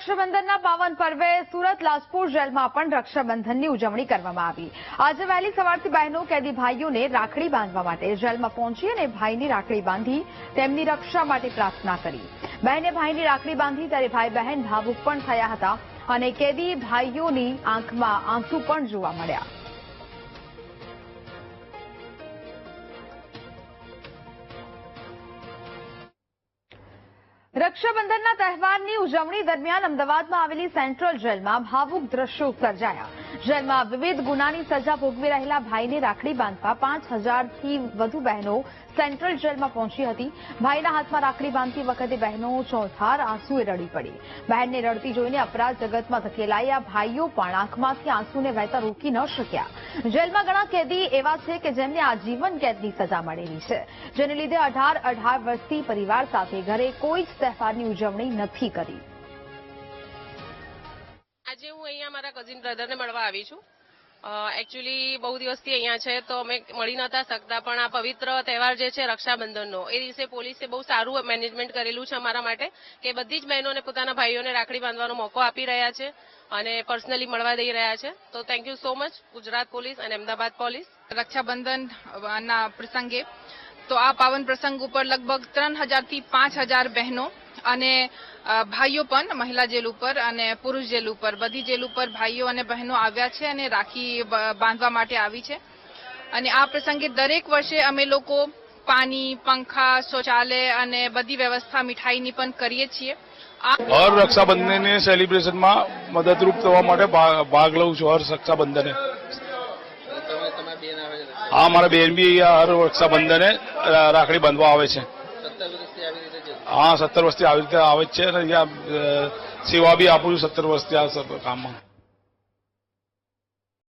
રક્ષાબંધનના પાવન પર્વે સુરત, લાજપુર જેલમાં પણ રક્ષાબંધનની ઉજવણી કરવામાં આવી. આજે વહેલી સવારથી બહેનો, કેદી ભાઈઓને રાખડી બાંધવા માટે જેલમાં પહોંચી અને ભાઈની રાખડી બાંધી તેમની રક્ષા માટે પ્રાર્થના કરી. બહેને ભાઈની રાખડી બાંધી ત્યારે ભાઈ બહેન ભાવુક પણ થયા હતા અને કેદી ભાઈઓની આંખમાં આંસુ પણ જોવા મળ્યા. રક્ષાબંધનના તહેવારની ઉજવણી દરમિયાન અમદાવાદમાં આવેલી સેન્ટ્રલ જેલમાં ભાવુક દ્રશ્યો સર્જાયા. જેલમાં વિવિધ ગુનાની સજા ભોગવી રહેલા ભાઈને રાખડી બાંધવા પાંચ હજારથી વધુ બહેનો સેન્ટ્રલ જેલમાં પહોંચી હતી. ભાઈના હાથમાં રાખડી બાંધતી વખતે બહેનો ચોથાર આંસુએ રડી પડી. બહેનને રડતી જોઈને અપરાધ જગતમાં ધકેલાયા ભાઈઓ પણ આંખમાંથી આંસુને વહેતા રોકી ન શક્યા. જેલમાં ઘણા કેદી એવા છે કે જેમને આજીવન કેદની સજા મળેલી છે. જેને લીધે અઢાર અઢાર વર્ષથી પરિવાર સાથે ઘરે કોઈ જ તહેવારની ઉજવણી નથી કરી. આજે હું અહીંયા મારા કઝિન બ્રધરને મળવા આવી છું. એકચ્યુઅલી બહુ દિવસથી અહીંયા છે તો અમે મળી નતા શકતા પણ આ પવિત્ર તહેવાર જે છે રક્ષાબંધનનો એ દિવસે પોલીસે બહુ સારું મેનેજમેન્ટ કરેલું છે અમારા માટે કે બધી જ બહેનોને પોતાના ભાઈઓને રાખડી બાંધવાનો મોકો આપી રહ્યા છે અને પર્સનલી મળવા દઈ રહ્યા છે. તો thank you so much Gujarat police અને અમદાવાદ પોલીસ. રક્ષાબંધન ના પ્રસંગે તો આ પાવન પ્રસંગ ઉપર લગભગ ત્રણ હજારથી પાંચ હજાર બહેનો અને ભાઈઓ પણ મહિલા જેલ ઉપર અને પુરુષ જેલ ઉપર બધી જેલ ઉપર ભાઈઓ અને બહેનો આવ્યા છે અને રાખી બાંધવા માટે આવી છે. અને આ પ્રસંગે દરેક વર્ષે અમે લોકો પાણી પંખા શૌચાલય અને બધી વ્યવસ્થા મીઠાઈની પણ કરીએ છીએ. આ હર રક્ષાબંધનની સેલિબ્રેશનમાં મદદરૂપ થવા માટે ભાગ લઉં છું હર રક્ષાબંધને. હા મારા બેન બી હર રક્ષાબંધને રાખડી બાંધવા આવે છે. હા, સત્તર વર્ષથી આવી રીતે આવે છે અને સેવા બી આપું છું સત્તર વર્ષથી આ કામમાં.